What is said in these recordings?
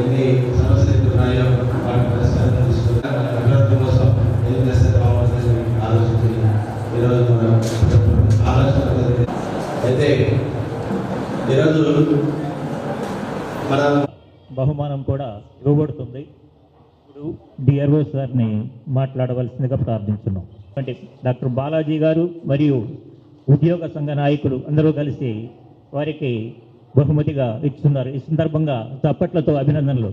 ఎన్ని సమస్యలు ఉన్నాయో వాటి తీసుకుని అభివృద్ధి కోసం ఏం చేస్తే బాగుంటుందని ఆలోచించి ఈరోజు మనం ఆలోచన అయితే ఈరోజు మనం బహుమానం కూడా ఇవ్వబడుతుంది. ఇప్పుడు డిఆర్ఓ సార్ని మాట్లాడవలసిందిగా ప్రార్థించున్నాం. అంటే డాక్టర్ బాలాజీ గారు మరియు ఉద్యోగ సంఘ నాయకులు అందరూ కలిసి వారికి బహుమతిగా ఇస్తున్నారు ఈ సందర్భంగా చప్పట్లతో అభినందనలు.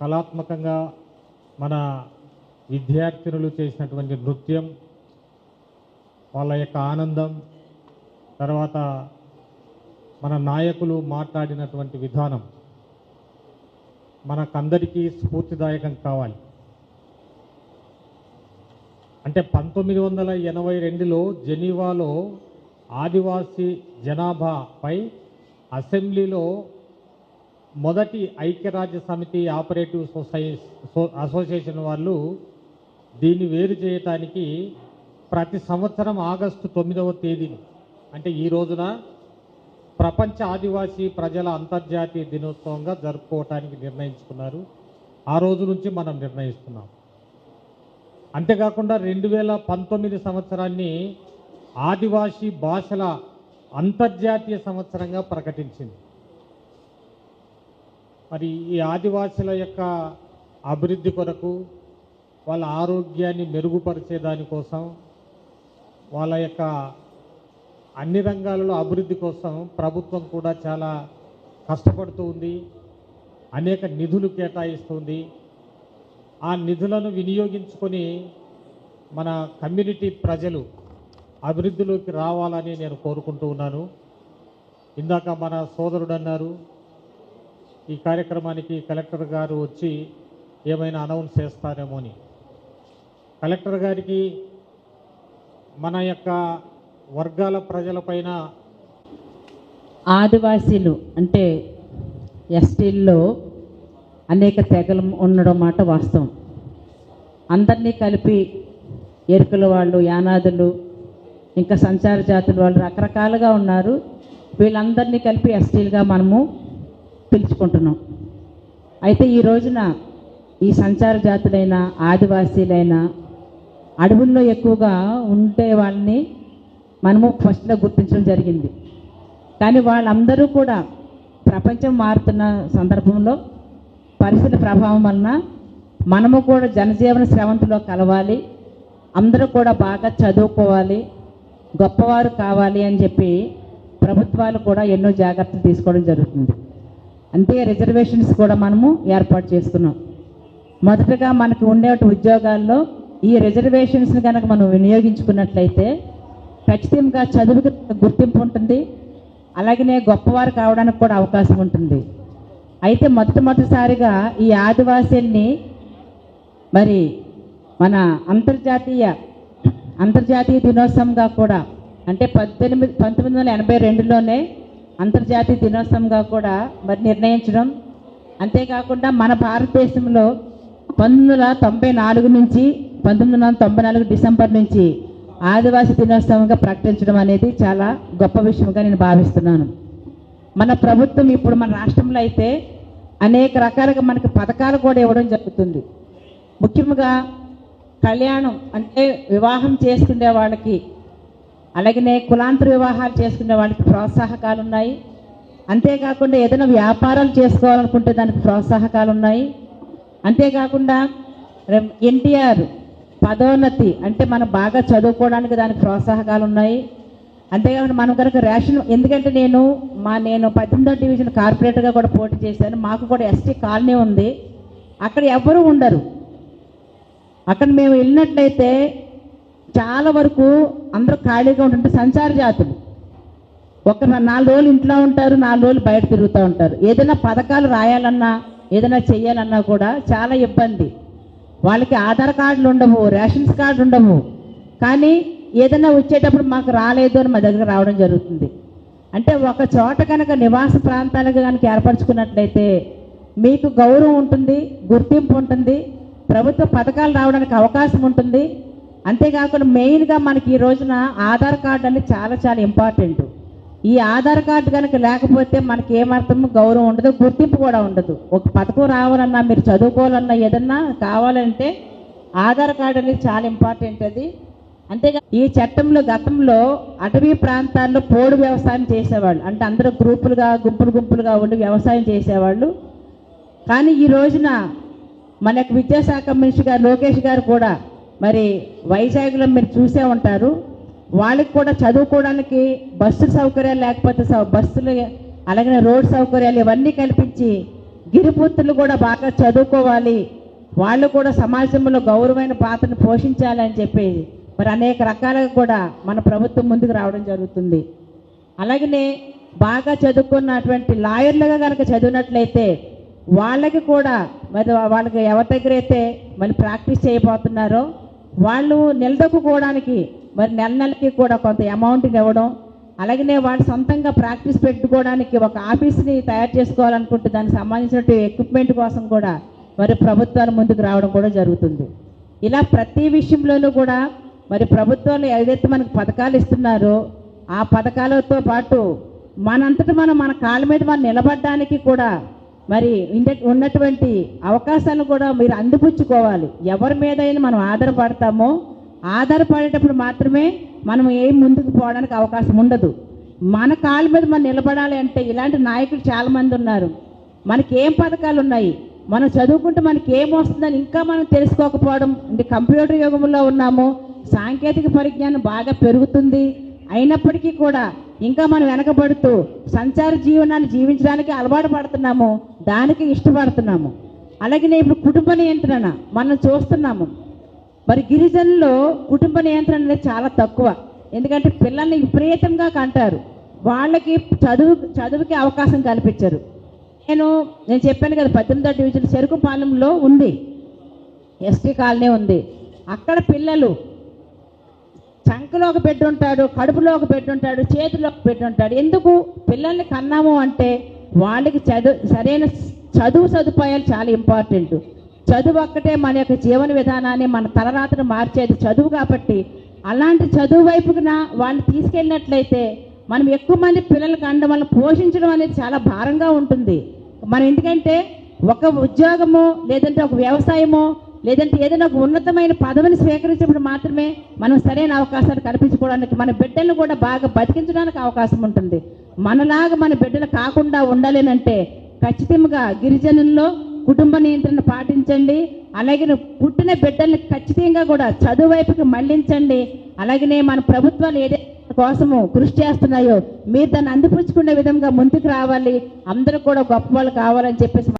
కళాత్మకంగా మన విద్యార్థినులు చేసినటువంటి నృత్యం వాళ్ళ యొక్క ఆనందం తర్వాత మన నాయకులు మాట్లాడినటువంటి విధానం మనకందరికీ స్ఫూర్తిదాయకం కావాలి. అంటే పంతొమ్మిది వందల ఎనభై రెండులో జెనీవాలో ఆదివాసీ జనాభాపై అసెంబ్లీలో మొదటి ఐక్యరాజ్య సమితి ఆపరేటివ్ సొసై సో- అసోసియేషన్ వాళ్ళు దీన్ని వేరు చేయటానికి ప్రతి సంవత్సరం ఆగస్టు తొమ్మిదవ తేదీని అంటే ఈ రోజున ప్రపంచ ఆదివాసీ ప్రజల అంతర్జాతీయ దినోత్సవంగా జరుపుకోవటానికి నిర్ణయించుకున్నారు. ఆ రోజు నుంచి మనం నిర్ణయిస్తున్నాం. అంతేకాకుండా రెండు వేల పంతొమ్మిది సంవత్సరాన్ని ఆదివాసీ భాషల అంతర్జాతీయ సంవత్సరంగా ప్రకటించింది. మరి ఈ ఆదివాసుల యొక్క అభివృద్ధి కొరకు వాళ్ళ ఆరోగ్యాన్ని మెరుగుపరిచే దానికోసం వాళ్ళ యొక్క అన్ని రంగాలలో అభివృద్ధి కోసం ప్రభుత్వం కూడా చాలా కష్టపడుతూ ఉంది. అనేక నిధులు కేటాయిస్తుంది. ఆ నిధులను వినియోగించుకొని మన కమ్యూనిటీ ప్రజలు అభివృద్ధిలోకి రావాలని నేను కోరుకుంటూ ఉన్నాను. ఇందాక మన సోదరుడు అన్నారు ఈ కార్యక్రమానికి కలెక్టర్ గారు వచ్చి ఏమైనా అనౌన్స్ చేస్తారేమో అని. కలెక్టర్ గారికి మన యొక్క వర్గాల ప్రజలపైన ఆదివాసీలు అంటే ఎస్టీల్లో అనేక తెగలు ఉండడం మాట వాస్తవం. అందరినీ కలిపి ఎరుకల వాళ్ళు యానాదులు ఇంకా సంచార జాతుల వాళ్ళు రకరకాలుగా ఉన్నారు. వీళ్ళందరినీ కలిపి ఎస్టీలుగా మనము పిలుచుకుంటున్నాం. అయితే ఈ రోజున ఈ సంచార జాతులైన ఆదివాసీలైన అడవుల్లో ఎక్కువగా ఉండే వాళ్ళని మనము ఫస్ట్లో గుర్తించడం జరిగింది. కానీ వాళ్ళందరూ కూడా ప్రపంచం మారుతున్న సందర్భంలో పరిస్థితుల ప్రభావం వలన మనము కూడా జనజీవన స్రవంతిలో కలవాలి. అందరూ కూడా బాగా చదువుకోవాలి. గొప్పవారు కావాలి అని చెప్పి ప్రభుత్వాలు కూడా ఎన్నో జాగ్రత్తలు తీసుకోవడం జరుగుతుంది. అంతే రిజర్వేషన్స్ కూడా మనము ఏర్పాటు చేసుకున్నాం మొదటగా మనకు ఉండే ఉద్యోగాల్లో ఈ రిజర్వేషన్స్ని కనుక మనం వినియోగించుకున్నట్లయితే ఖచ్చితంగా చదువుకి గుర్తింపు ఉంటుంది. అలాగనే గొప్పవారు కావడానికి కూడా అవకాశం ఉంటుంది. అయితే మొట్టమొదటిసారిగా ఈ ఆదివాసీల్ని మరి మన అంతర్జాతీయ అంతర్జాతీయ దినోత్సవంగా కూడా అంటే పద్దెనిమిది పంతొమ్మిది వందల ఎనభై రెండులోనే అంతర్జాతీయ దినోత్సవంగా కూడా మరి నిర్ణయించడం. అంతేకాకుండా మన భారతదేశంలో పంతొమ్మిది వందల తొంభై నాలుగు నుంచి పంతొమ్మిది వందల తొంభై నాలుగు డిసెంబర్ నుంచి ఆదివాసీ దినోత్సవంగా ప్రకటించడం అనేది చాలా గొప్ప విషయంగా నేను భావిస్తున్నాను. మన ప్రభుత్వం ఇప్పుడు మన రాష్ట్రంలో అయితే అనేక రకాలుగా మనకి పథకాలు కూడా ఇవ్వడం జరుగుతుంది. ముఖ్యంగా కళ్యాణం అంటే వివాహం చేసుకునే వాళ్ళకి అలాగనే కులాంతర వివాహాలు చేసుకునే వాళ్ళకి ప్రోత్సాహకాలు ఉన్నాయి. అంతేకాకుండా ఏదైనా వ్యాపారాలు చేసుకోవాలనుకుంటే దానికి ప్రోత్సాహకాలు ఉన్నాయి. అంతేకాకుండా ఎన్టీఆర్ పదోన్నతి అంటే మనం బాగా చదువుకోవడానికి దానికి ప్రోత్సాహకాలు ఉన్నాయి అంతేకాకుండా మనం కనుక రేషన్ ఎందుకంటే నేను మా నేను పద్దెనిమిదో డివిజన్ కార్పొరేటర్గా కూడా పోటీ చేశాను. మాకు కూడా ఎస్టీ కాలనీ ఉంది. అక్కడ ఎవ్వరూ ఉండరు. అక్కడ మేము వెళ్ళినట్లయితే చాలా వరకు అందరూ ఖాళీగా ఉంటుంటే సంచార జాతులు. ఒక నాలుగు రోజులు ఇంట్లో ఉంటారు నాలుగు రోజులు బయట తిరుగుతూ ఉంటారు. ఏదైనా పథకాలు రాయాలన్నా ఏదైనా చెయ్యాలన్నా కూడా చాలా ఇబ్బంది. వాళ్ళకి ఆధార్ కార్డులు ఉండవు రేషన్స్ కార్డు ఉండవు. కానీ ఏదైనా వచ్చేటప్పుడు మాకు రాలేదు అని మా దగ్గర రావడం జరుగుతుంది. అంటే ఒక చోట కనుక నివాస ప్రాంతాలకు కనుక ఏర్పరచుకున్నట్లయితే మీకు గౌరవం ఉంటుంది గుర్తింపు ఉంటుంది ప్రభుత్వ పథకాలు రావడానికి అవకాశం ఉంటుంది. అంతేకాకుండా మెయిన్గా మనకి ఈ రోజున ఆధార్ కార్డు అనేది చాలా చాలా ఇంపార్టెంట్ ఈ ఆధార్ కార్డు కనుక లేకపోతే మనకి ఏమర్థం గౌరవం ఉండదు గుర్తింపు కూడా ఉండదు. ఒక పథకం రావాలన్నా మీరు చదువుకోవాలన్నా ఏదన్నా కావాలంటే ఆధార్ కార్డు అనేది చాలా ఇంపార్టెంట్ అది. అంతేగా ఈ చట్టంలో గతంలో అటవీ ప్రాంతాల్లో పోడు వ్యవసాయం చేసేవాళ్ళు. అంటే అందరూ గ్రూపులుగా గుంపులు గుంపులుగా ఉండి వ్యవసాయం చేసేవాళ్ళు. కానీ ఈ రోజున మన యొక్క విద్యాశాఖ మినిస్టర్ గారు లోకేష్ గారు కూడా మరి వైజాగ్లో మీరు చూసే ఉంటారు. వాళ్ళకి కూడా చదువుకోవడానికి బస్సు సౌకర్యాలు లేకపోతే బస్సులు అలాగే రోడ్ సౌకర్యాలు ఇవన్నీ కల్పించి గిరిపుత్రులు కూడా బాగా చదువుకోవాలి. వాళ్ళు కూడా సమాజంలో గౌరవమైన పాత్రను పోషించాలని చెప్పి మరి అనేక రకాలుగా కూడా మన ప్రభుత్వం ముందుకు రావడం జరుగుతుంది. అలాగనే బాగా చదువుకున్నటువంటి లాయర్లుగా కనుక చదివినట్లయితే వాళ్ళకి కూడా మరి వాళ్ళకి ఎవరి దగ్గర అయితే మళ్ళీ ప్రాక్టీస్ చేయబోతున్నారో వాళ్ళు నిలదొక్కుకోవడానికి మరి నెల నెలకి కూడా కొంత అమౌంట్ని ఇవ్వడం అలాగనే వాళ్ళు సొంతంగా ప్రాక్టీస్ పెట్టుకోవడానికి ఒక ఆఫీస్ని తయారు చేసుకోవాలనుకుంటే దానికి సంబంధించిన ఎక్విప్మెంట్ కోసం కూడా మరి ప్రభుత్వాలు ముందుకు రావడం కూడా జరుగుతుంది. ఇలా ప్రతి విషయంలోనూ కూడా మరి ప్రభుత్వాలు ఏదైతే మనకు పథకాలు ఇస్తున్నారో ఆ పథకాలతో పాటు మనంతటి మనం మన కాళ్ళ మీద మనం నిలబడడానికి కూడా మరి ఉన్నటువంటి అవకాశాలను కూడా మీరు అందిపుచ్చుకోవాలి. ఎవరి మీదైనా మనం ఆధారపడతామో ఆధారపడేటప్పుడు మాత్రమే మనం ఏం ముందుకు పోవడానికి అవకాశం ఉండదు. మన కాళ్ళ మీద మనం నిలబడాలి అంటే ఇలాంటి నాయకులు చాలామంది ఉన్నారు. మనకి ఏం పథకాలు ఉన్నాయి మనం చదువుకుంటే మనకి ఏం వస్తుందని ఇంకా మనం తెలుసుకోకపోవడం. అంటే కంప్యూటర్ యుగంలో ఉన్నాము. సాంకేతిక పరిజ్ఞానం బాగా పెరుగుతుంది. అయినప్పటికీ కూడా ఇంకా మనం వెనకబడుతూ సంచార జీవనాన్ని జీవించడానికి అలవాటు పడుతున్నాము. దానికి ఇష్టపడుతున్నాము. అలాగే ఇప్పుడు కుటుంబ నియంత్రణ మనం చూస్తున్నాము. మరి గిరిజనుల్లో కుటుంబ నియంత్రణ అనేది చాలా తక్కువ. ఎందుకంటే పిల్లల్ని విపరీతంగా కంటారు. వాళ్ళకి చదువు చదువుకి అవకాశం కల్పించరు. నేను నేను చెప్పాను కదా పద్దెనిమిదో డివిజన్ చెరుకుపాలెంలో ఉంది. ఎస్టీ కాలనీ ఉంది. అక్కడ పిల్లలు చంకలో ఒక బిడ్డ కడుపులో ఒక బిడ్డ ఉంటాడు చేతిలో ఒక బిడ్డ ఉంటాడు. ఎందుకు? పిల్లల్ని కన్నాము అంటే వాళ్ళకి చదువు సరైన చదువు సదుపాయాలు చాలా ఇంపార్టెంట్ చదువు ఒక్కటే మన యొక్క జీవన విధానాన్ని మన తలరాతను మార్చేది చదువు కాబట్టి. అలాంటి చదువు వైపున వాళ్ళని తీసుకెళ్ళినట్లయితే మనం ఎక్కువ మంది పిల్లలకు అండడం వల్ల పోషించడం అనేది చాలా భారంగా ఉంటుంది. మనం ఎందుకంటే ఒక ఉద్యోగమో లేదంటే ఒక వ్యవసాయమో లేదంటే ఏదైనా ఒక ఉన్నతమైన పదవిని స్వీకరించినప్పుడు మాత్రమే మనం సరైన అవకాశాలు కల్పించుకోవడానికి మన బిడ్డలను కూడా బాగా బతికించడానికి అవకాశం ఉంటుంది. మనలాగా మన బిడ్డలు కాకుండా ఉండాలేనంటే ఖచ్చితంగా గిరిజనుల్లో కుటుంబ నియంత్రణ పాటించండి. అలాగే పుట్టిన బిడ్డల్ని ఖచ్చితంగా కూడా చదువు వైపుకి మళ్ళించండి. అలాగనే మన ప్రభుత్వాలు ఏదైతే కోసము కృషి చేస్తున్నాయో మీరు దాన్ని అందిపుచ్చుకునే విధంగా ముందుకు రావాలి. అందరూ కూడా గొప్ప వాళ్ళు కావాలని చెప్పేసి